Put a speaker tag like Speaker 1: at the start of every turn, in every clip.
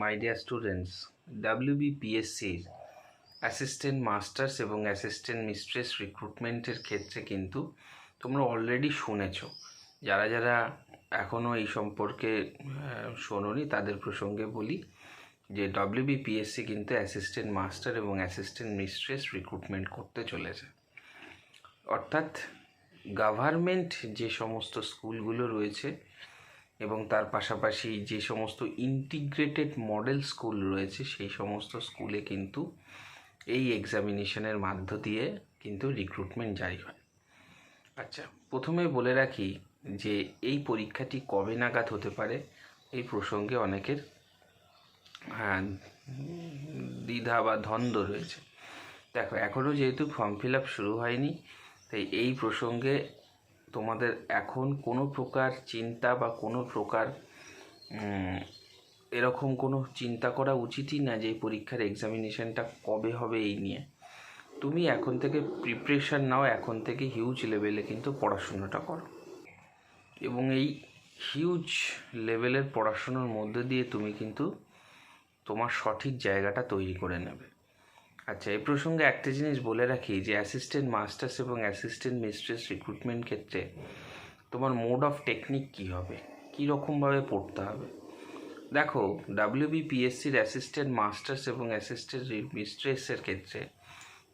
Speaker 1: মাই dear students ডাব্লিউবিপিএসসির assistant masters এবং assistant mistress রিক্রুটমেন্টের ক্ষেত্রে কিন্তু তোমরা অলরেডি শুনেছো। যারা যারা এখনও এই সম্পর্কে শোনোনি, তাদের প্রসঙ্গে বলি যে ডব্লিউবিপিএসসি কিন্তু অ্যাসিস্ট্যান্ট মাস্টার এবং অ্যাসিস্ট্যান্ট মিস্ট্রেস রিক্রুটমেন্ট করতে চলেছে। অর্থাৎ গভর্নমেন্ট যে সমস্ত স্কুলগুলো রয়েছে এবং তার পাশাপাশি যে সমস্ত ইন্টিগ্রেটেড মডেল স্কুল রয়েছে, সেই সমস্ত স্কুলে কিন্তু এই এক্সামিনেশনের মাধ্য দিয়ে কিন্তু রিক্রুটমেন্ট জারি হয়। আচ্ছা প্রথমে বলে রাখি যে এই পরীক্ষাটি কবে নাগাদ হতে পারে, এই প্রসঙ্গে অনেকের হ্যাঁ দ্বিধা বা ধন্দ রয়েছে। দেখো এখনও যেহেতু ফর্ম ফিল আপ শুরু হয়নি, তাই এই প্রসঙ্গে তোমাদের এখন কোনো প্রকার চিন্তা বা কোনো প্রকার এরকম কোনো চিন্তা করা উচিতই না যে পরীক্ষার এক্সামিনেশনটা কবে হবে এই নিয়ে। তুমি এখন থেকে প্রিপারেশান নাও, এখন থেকে হিউজ লেভেলে কিন্তু পড়াশোনাটা করো। এবং এই হিউজ লেভেলের পড়াশুনোর মধ্যে দিয়ে তুমি কিন্তু তোমার সঠিক জায়গাটা তৈরি করে নেবে। আচ্ছা এই প্রসঙ্গে একটা জিনিস বলে রাখি যে অ্যাসিস্ট্যান্ট মাস্টার্স এবং অ্যাসিস্ট্যান্ট মিস্ট্রেস রিক্রুটমেন্ট ক্ষেত্রে তোমার মোড অফ টেকনিক কী হবে? কী রকমভাবে পড়তে হবে? দেখো ডাব্লিউবিপিএসসির অ্যাসিস্ট্যান্ট মাস্টার্স এবং অ্যাসিস্ট্যান্ট মিস্ট্রেসের ক্ষেত্রে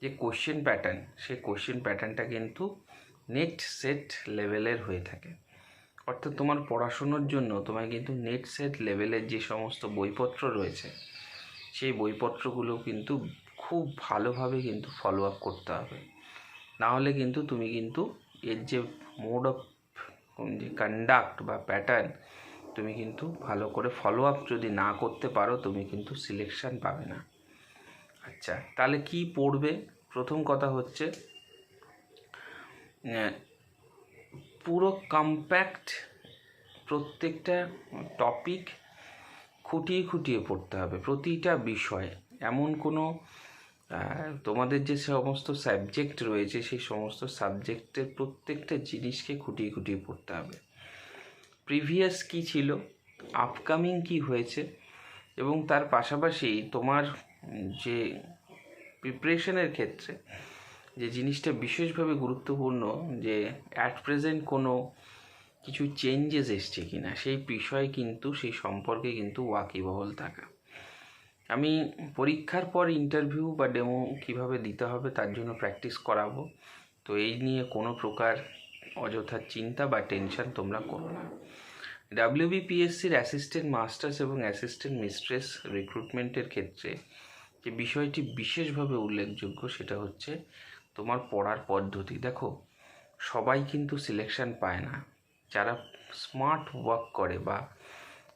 Speaker 1: যে কোশ্চেন প্যাটার্ন সেই কোশ্চেন প্যাটার্নটা কিন্তু নেট সেট লেভেলের হয়ে থাকে। অর্থাৎ তোমার পড়াশুনোর জন্য তোমায় কিন্তু নেট সেট লেভেলের যে সমস্ত বইপত্র রয়েছে, সেই বইপত্রগুলো কিন্তু খুব ভালোভাবে কিন্তু ফলো আপ করতে হবে। না হলে কিন্তু তুমি কিন্তু এর যে মোড অফ যে কন্ডাক্ট বা প্যাটার্ন তুমি কিন্তু ভালো করে ফলো আপ যদি না করতে পারো, তুমি কিন্তু সিলেকশান পাবে না। আচ্ছা তাহলে কি পড়বে? প্রথম কথা হচ্ছে পুরো কম্প্যাক্ট প্রত্যেকটা টপিক খুঁটিয়ে খুঁটিয়ে পড়তে হবে প্রতিটা বিষয়। এমন কোনো তোমাদের যে সমস্ত সাবজেক্ট রয়েছে, সেই সমস্ত সাবজেক্টের প্রত্যেকটা জিনিসকে খুঁটিয়ে খুঁটিয়ে পড়তে হবে। প্রিভিয়াস কি ছিল? আপকামিং কি হয়েছে? এবং তার পাশাপাশি তোমার যে প্রিপারেশনের ক্ষেত্রে যে জিনিসটা বিশেষভাবে গুরুত্বপূর্ণ যে অ্যাট প্রেজেন্ট কোনো কিছু চেঞ্জেস এসছে কি না সেই বিষয়ে কিন্তু, সেই সম্পর্কে কিন্তু ওয়াকিবহল থাকা। আমি পরীক্ষার পর ইন্টারভিউ বা ডেমো কীভাবে দিতে হবে তার জন্য প্র্যাকটিস করাবো। তো এই নিয়ে কোনো প্রকার অযথা চিন্তা বা টেনশন তোমরা করো না। ডাব্লিউবিপিএসসির অ্যাসিস্ট্যান্ট মাস্টার্স এবং অ্যাসিস্ট্যান্ট মিস্ট্রেস রিক্রুটমেন্টের ক্ষেত্রে যে বিষয়টি বিশেষভাবে উল্লেখযোগ্য সেটা হচ্ছে তোমার পড়ার পদ্ধতি। দেখো, সবাই কিন্তু সিলেকশন পায় না। যারা স্মার্ট ওয়ার্ক করে বা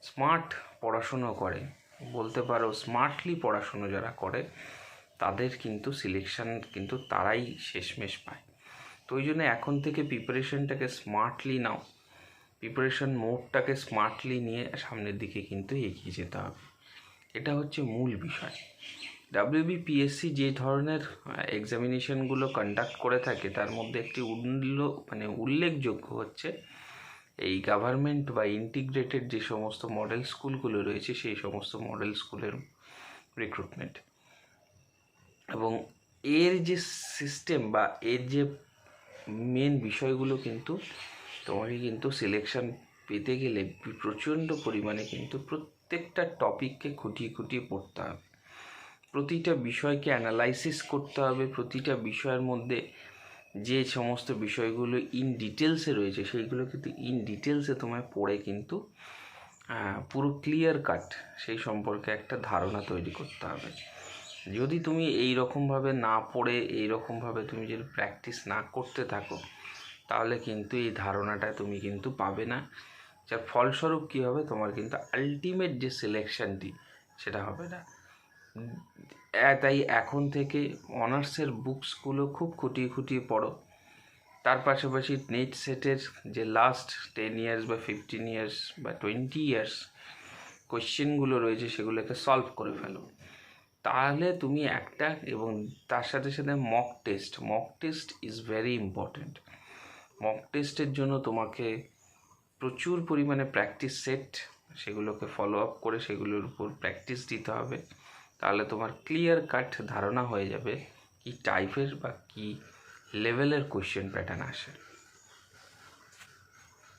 Speaker 1: স্মার্ট পড়াশুনো করে বলতে পারো স্মার্টলি পড়াশুনো যারা করে, তাদের কিন্তু সিলেকশন কিন্তু তারাই শেষমেশ পায়। তো ওই জন্য এখন থেকে প্রিপারেশনটাকে স্মার্টলি নাও। প্রিপারেশন মোডটাকে স্মার্টলি নিয়ে সামনের দিকে কিন্তু এগিয়ে যেতে হবে। এটা হচ্ছে মূল বিষয়। ডাব্লিউবিপিএসসি যে ধরনের এক্সামিনেশনগুলো কন্ডাক্ট করে থাকে, তার মধ্যে একটি উল্ল মানে উল্লেখযোগ্য হচ্ছে এই গভর্নমেন্ট বা ইন্টিগ্রেটেড যে সমস্ত মডেল স্কুলগুলো রয়েছে, সেই সমস্ত মডেল স্কুলের রিক্রুটমেন্ট এবং এর যে সিস্টেম বা এর যে মেন বিষয়গুলো কিন্তু তোমাকে কিন্তু সিলেকশান পেতে গেলে প্রচণ্ড পরিমাণে কিন্তু প্রত্যেকটা টপিককে খুঁটিয়ে খুঁটিয়ে পড়তে হবে। প্রতিটা বিষয়কে অ্যানালাইসিস করতে হবে, প্রতিটা বিষয়ের মধ্যে যে সমস্ত বিষয়গুলো ইন ডিটেলসে রয়েছে, সেইগুলো কিন্তু ইন ডিটেলসে তোমায় পড়ে কিন্তু পুরো ক্লিয়ার কাট সেই সম্পর্কে একটা ধারণা তৈরি করতে হবে। যদি তুমি এই রকমভাবে না পড়ে এই রকমভাবে তুমি যদি প্র্যাকটিস না করতে থাকো, তাহলে কিন্তু এই ধারণাটা তুমি কিন্তু পাবে না। যার ফলস্বরূপ কী হবে? তোমার কিন্তু আলটিমেট যে সিলেকশনটি সেটা হবে না। তাই এখন থেকে অনার্সের বুকসগুলো খুব খুঁটিয়ে খুঁটিয়ে পড়ো। তার পাশাপাশি নেট সেটের যে লাস্ট টেন ইয়ার্স বা ফিফটিন ইয়ার্স বা টোয়েন্টি ইয়ার্স কোশ্চেনগুলো রয়েছে, সেগুলোকে সলভ করে ফেলো। তাহলে তুমি একটা এবং তার সাথে সাথে mock test mock test is very important mock টেস্টের জন্য তোমাকে প্রচুর পরিমাণে প্র্যাকটিস সেট সেগুলোকে ফলো আপ করে সেগুলোর উপর প্র্যাকটিস দিতে হবে। তাহলে তোমার ক্লিয়ার কাট ধারণা হয়ে যাবে কি টাইপের বা কি লেভেলের কোয়েশ্চেন প্যাটার্ন আসে।